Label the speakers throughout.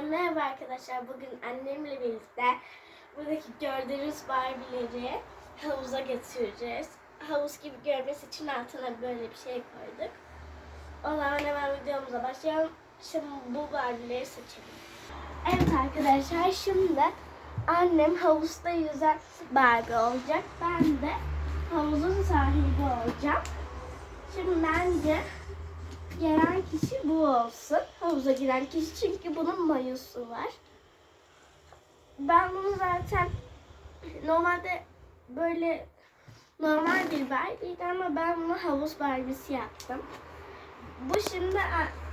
Speaker 1: Ee, merhaba arkadaşlar. Bugün annemle birlikte buradaki gördüğünüz Barbie'leri havuza götüreceğiz. Havuz gibi görmesi için altına böyle bir şey koyduk. O zaman hemen videomuza başlayalım. Şimdi bu Barbie'leri seçelim. Evet arkadaşlar şimdi annem havuzda yüzen Barbie olacak. Ben de havuzun sahibi olacağım. Şimdi bence gelen kişi bu olsun. Havuza giren kişi çünkü bunun mayosu var. Ben bunu zaten normalde böyle normal bir Barbie'ydi ama ben bunu havuz Barbie'si yaptım. Bu şimdi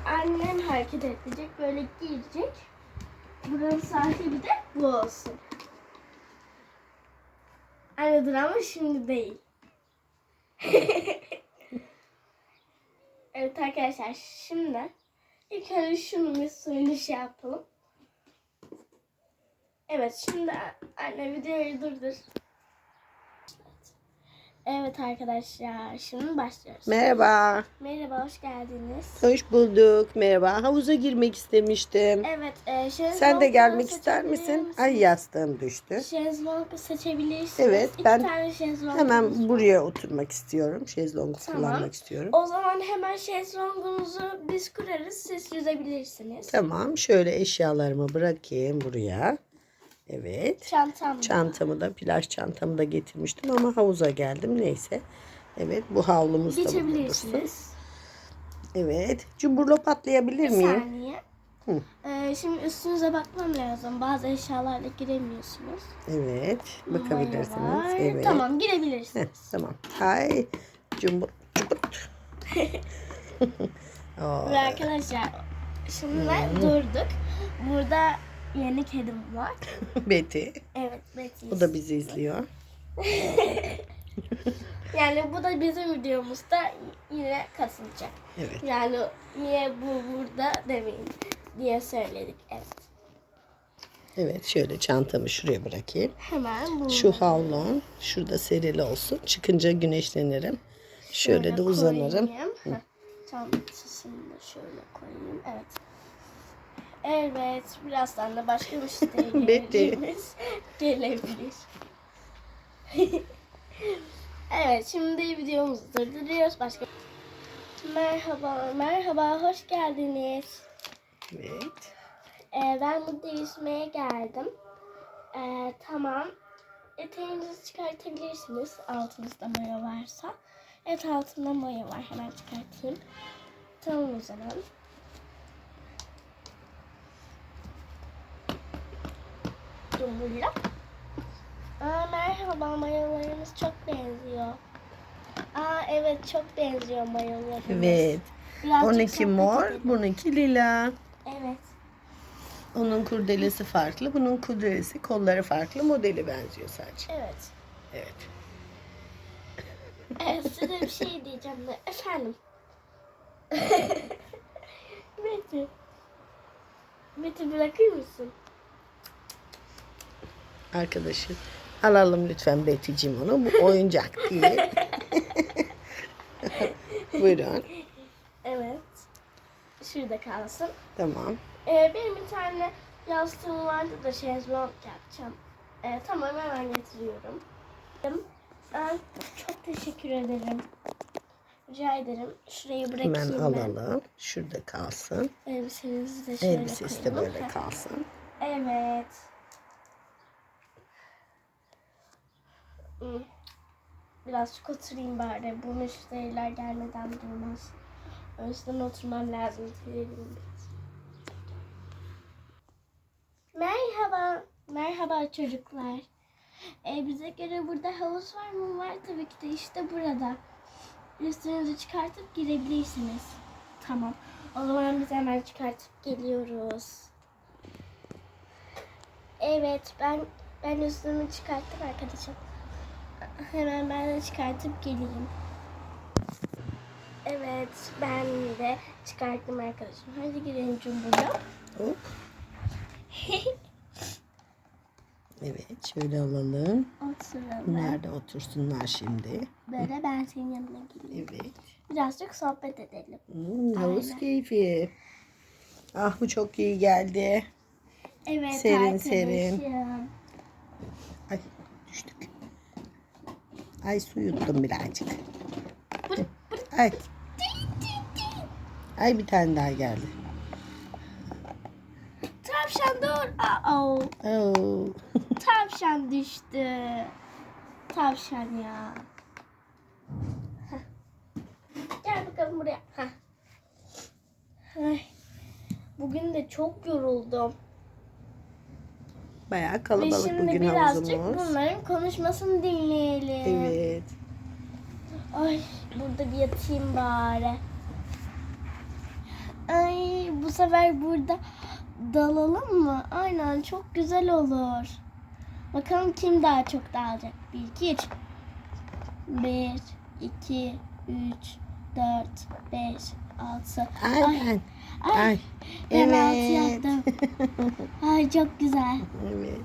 Speaker 1: annem hareket edecek. Böyle girecek. Buranın sahibi de bu olsun. Annedir ama şimdi değil. Evet arkadaşlar şimdi ilk önce şunu bir suyunu şey yapalım. Evet şimdi anne videoyu durdur. Evet arkadaşlar şimdi başlıyoruz.
Speaker 2: Merhaba.
Speaker 1: Merhaba hoş geldiniz.
Speaker 2: Hoş bulduk. Merhaba. Havuza girmek istemiştim.
Speaker 1: Evet e,
Speaker 2: Sen de gelmek ister misin?
Speaker 1: misiniz?
Speaker 2: Ay yastığım düştü.
Speaker 1: Şezlong seçebilirsiniz.
Speaker 2: Evet,
Speaker 1: İki
Speaker 2: ben
Speaker 1: tane şezlong
Speaker 2: Hemen buraya oturmak istiyorum. Şezlongu
Speaker 1: Tamam.
Speaker 2: kullanmak istiyorum.
Speaker 1: O zaman hemen şezlongunuzu biz kurarız. Siz yüzebilirsiniz.
Speaker 2: Tamam. Şöyle eşyalarımı bırakayım buraya. Evet.
Speaker 1: Çantam.
Speaker 2: Çantamı da, plaj çantamı da getirmiştim ama havuza geldim. Neyse. Evet. Bu havlumuz da burada. Evet. Cumburlo patlayabilir
Speaker 1: Bir
Speaker 2: miyim?
Speaker 1: saniye.
Speaker 2: Hı.
Speaker 1: Ee, şimdi üstünüze bakmam lazım. Bazı eşyalarla giremiyorsunuz.
Speaker 2: Evet. Bakabilirsiniz.
Speaker 1: Var.
Speaker 2: Evet.
Speaker 1: Tamam
Speaker 2: Heh,
Speaker 1: girebilirsiniz.
Speaker 2: tamam. Ay. Cumbur. Cumbur. Oo,
Speaker 1: Ve arkadaşlar şimdi durduk. Burada yeni kedim var.
Speaker 2: Betty.
Speaker 1: Evet Betty.
Speaker 2: O da bizi izliyor.
Speaker 1: Yani bu da bizim videomuzda yine katılacak.
Speaker 2: Evet.
Speaker 1: Yani niye bu burada demeyin diye söyledik. Evet.
Speaker 2: Evet şöyle çantamı şuraya bırakayım.
Speaker 1: Hemen bu.
Speaker 2: Şu havlum şurada serili olsun. Çıkınca güneşlenirim. Şöyle, de uzanırım.
Speaker 1: Çantasını da şöyle koyayım. Evet. Evet. Birazdan da başka müşteri
Speaker 2: Betty.
Speaker 1: geleceğimiz gelebilir. evet. Şimdi videomuzu durduruyoruz. Başka Merhaba, merhaba, hoş geldiniz.
Speaker 2: Evet.
Speaker 1: Ee, ben burada yüzmeye geldim. Ee, tamam. Eteğinizi çıkartabilirsiniz altınızda maya varsa. Evet altımda maya var. Hemen çıkartayım. Tamam o zaman. Cumhuriyet. Aa, merhaba mayalarınız çok benziyor. Aa evet çok benziyor mayalarınız.
Speaker 2: Evet.
Speaker 1: Birazcık
Speaker 2: 12
Speaker 1: sohbet
Speaker 2: mor,
Speaker 1: edelim.
Speaker 2: bununki lila.
Speaker 1: Evet.
Speaker 2: Onun kurdelesi farklı, bunun kurdelesi kolları farklı, modeli benziyor sadece.
Speaker 1: Evet.
Speaker 2: Evet.
Speaker 1: Evet, size bir şey diyeceğim de. Efendim. Betty. Betty bırakır mısın?
Speaker 2: Arkadaşı alalım lütfen Betty'cim onu. Bu oyuncak değil. Buyurun.
Speaker 1: Evet. Şurada kalsın.
Speaker 2: Tamam.
Speaker 1: Ee, benim bir tane yastığım vardı da şezlong yapacağım. Ee, tamam hemen getiriyorum. Ee, çok teşekkür ederim. Rica ederim. Şurayı bırakayım
Speaker 2: Hemen
Speaker 1: ben.
Speaker 2: alalım. Şurada kalsın.
Speaker 1: Elbisenizi de şöyle
Speaker 2: Elbisesi de
Speaker 1: koyalım.
Speaker 2: böyle kalsın.
Speaker 1: Evet. Birazcık oturayım bari. Bu müşteriler gelmeden durmaz. O yüzden oturmam lazım. Diyelim biraz. Merhaba. Merhaba çocuklar. Ee, bize göre burada havuz var mı? Var tabii ki de işte burada. Üstünüzü çıkartıp girebilirsiniz. Tamam. O zaman biz hemen çıkartıp geliyoruz. Evet ben ben üstümü çıkarttım arkadaşım. Hemen ben de çıkartıp geleyim. Evet ben de çıkarttım arkadaşım. Hadi girelim Cumbur'la.
Speaker 2: Hop. Evet şöyle alalım.
Speaker 1: Oturalım.
Speaker 2: Nerede otursunlar şimdi?
Speaker 1: Böyle ben senin yanına geleyim.
Speaker 2: Evet.
Speaker 1: Birazcık sohbet edelim.
Speaker 2: Hmm, havuz
Speaker 1: Aynen.
Speaker 2: keyfi. Ah bu çok iyi geldi.
Speaker 1: Evet
Speaker 2: Serin,
Speaker 1: arkadaşım.
Speaker 2: serin. Ay Ay su yuttum birazcık. Ay. Ay bir tane daha geldi.
Speaker 1: Tavşan dur. Aa,
Speaker 2: Oo.
Speaker 1: tavşan düştü. Tavşan ya. Heh. Gel bakalım buraya. Heh. Ay. Bugün de çok yoruldum.
Speaker 2: Bayağı
Speaker 1: Ve
Speaker 2: kalabalık
Speaker 1: şimdi
Speaker 2: bugün
Speaker 1: birazcık
Speaker 2: havuzumuz.
Speaker 1: bunların konuşmasını dinleyelim.
Speaker 2: Evet.
Speaker 1: Ay burada bir yatayım bari. Ay bu sefer burada dalalım mı? Aynen çok güzel olur. Bakalım kim daha çok dalacak. 1, 2, 3. 1, 2, 3, 4, 5, 6.
Speaker 2: Aynen.
Speaker 1: Ay,
Speaker 2: Ay.
Speaker 1: ben altı
Speaker 2: Evet.
Speaker 1: Ay çok güzel.
Speaker 2: evet.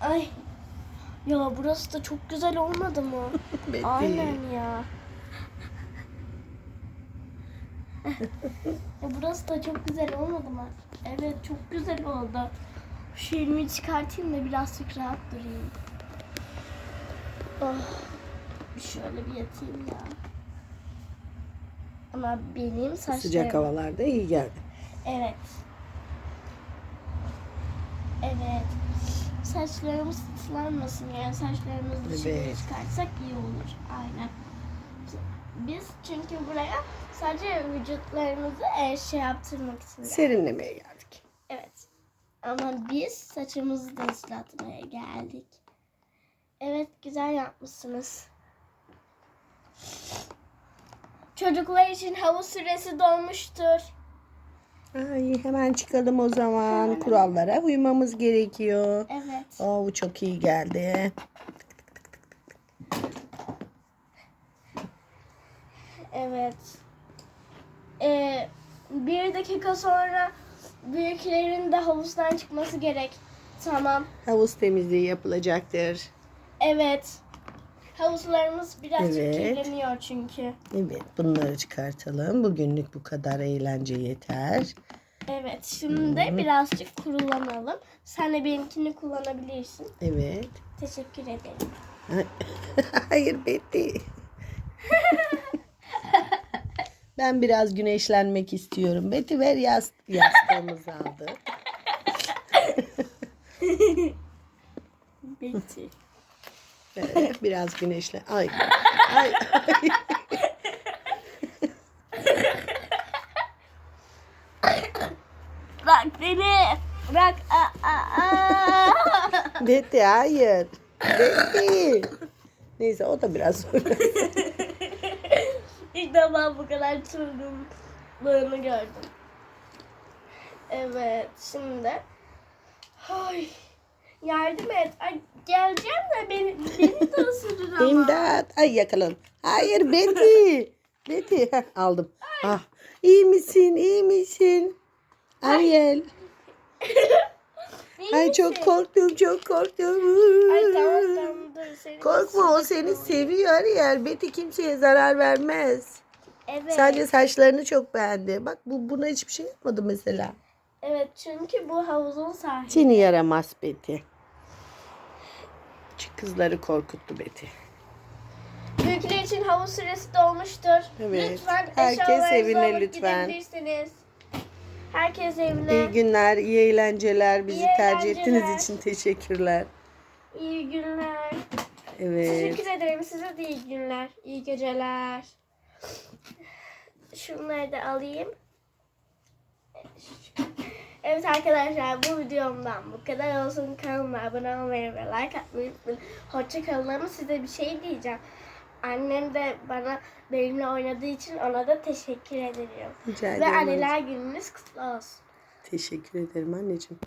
Speaker 1: Ay. Ya burası da çok güzel olmadı mı?
Speaker 2: Betty.
Speaker 1: Aynen ya. ya burası da çok güzel olmadı mı? Evet çok güzel oldu. Şu elimi çıkartayım da birazcık rahat durayım. Oh, bir şöyle bir yatayım ya. Ama benim saçlarım...
Speaker 2: Sıcak havalarda iyi geldi.
Speaker 1: Evet. Evet. Saçlarımız ıslanmasın yani saçlarımızı dışarı
Speaker 2: Evet.
Speaker 1: çıkartsak iyi olur. Aynen. Biz çünkü buraya sadece vücutlarımızı e, şey yaptırmak için geldik.
Speaker 2: Serinlemeye geldik.
Speaker 1: Evet. Ama biz saçımızı da ıslatmaya geldik. Evet güzel yapmışsınız. Çocuklar için havuz süresi dolmuştur.
Speaker 2: Ay hemen çıkalım o zaman. Kurallara uymamız gerekiyor.
Speaker 1: Evet.
Speaker 2: Oo bu çok iyi geldi.
Speaker 1: Evet. Ee, bir dakika sonra büyüklerin de havuzdan çıkması gerek. Tamam.
Speaker 2: Havuz temizliği yapılacaktır.
Speaker 1: Evet. Havuzlarımız birazcık
Speaker 2: Evet.
Speaker 1: kirleniyor çünkü.
Speaker 2: Evet bunları çıkartalım. Bugünlük bu kadar eğlence yeter.
Speaker 1: Evet. Şimdi de birazcık kurulanalım. Sen de benimkini kullanabilirsin.
Speaker 2: Evet.
Speaker 1: Teşekkür ederim.
Speaker 2: Ay- Hayır Betty. ben biraz güneşlenmek istiyorum. Betty ver yas yastığımızı aldı.
Speaker 1: Betty.
Speaker 2: Biraz güneşle. Ay. Ay. ay.
Speaker 1: Bırak beni. Bırak. Aa, aa.
Speaker 2: Betty hayır. Betty. Neyse o da biraz sonra.
Speaker 1: İlk defa bu kadar çılgınlığını gördüm. Evet, şimdi Ay, yardım et. Ay, geleceğim de beni, ama.
Speaker 2: İmdat. Ay yakalan. Hayır Betty. Betty. Heh, aldım. Ah. İyi misin? İyi misin? Ariel.
Speaker 1: İyi
Speaker 2: Ay
Speaker 1: misin?
Speaker 2: çok korktum. Çok korktum.
Speaker 1: Ay tamam tamam dur. Seni
Speaker 2: Korkma o seni seviyor Ariel. Betty kimseye zarar vermez.
Speaker 1: Evet.
Speaker 2: Sadece saçlarını çok beğendi. Bak bu buna hiçbir şey yapmadı mesela.
Speaker 1: Evet çünkü bu havuzun sahibi.
Speaker 2: Seni yaramaz Betty. Şu kızları korkuttu Betty.
Speaker 1: Büyükler için havuz süresi dolmuştur.
Speaker 2: Evet.
Speaker 1: Lütfen
Speaker 2: Herkes evine lütfen.
Speaker 1: Herkes evine.
Speaker 2: İyi günler, iyi eğlenceler. Bizi
Speaker 1: İyi
Speaker 2: tercih
Speaker 1: eğlenceler.
Speaker 2: ettiğiniz için teşekkürler.
Speaker 1: İyi günler.
Speaker 2: Evet.
Speaker 1: Teşekkür ederim. Size de iyi günler. İyi geceler. Şunları da alayım. Evet arkadaşlar bu videomdan bu kadar olsun. Kanalıma abone olmayı ve like atmayı unutmayın. Hoşçakalın ama size bir şey diyeceğim. Annem de bana benimle oynadığı için ona da teşekkür ederim.
Speaker 2: Rica
Speaker 1: Ve
Speaker 2: ederim.
Speaker 1: anneler gününüz kutlu olsun.
Speaker 2: Teşekkür ederim anneciğim.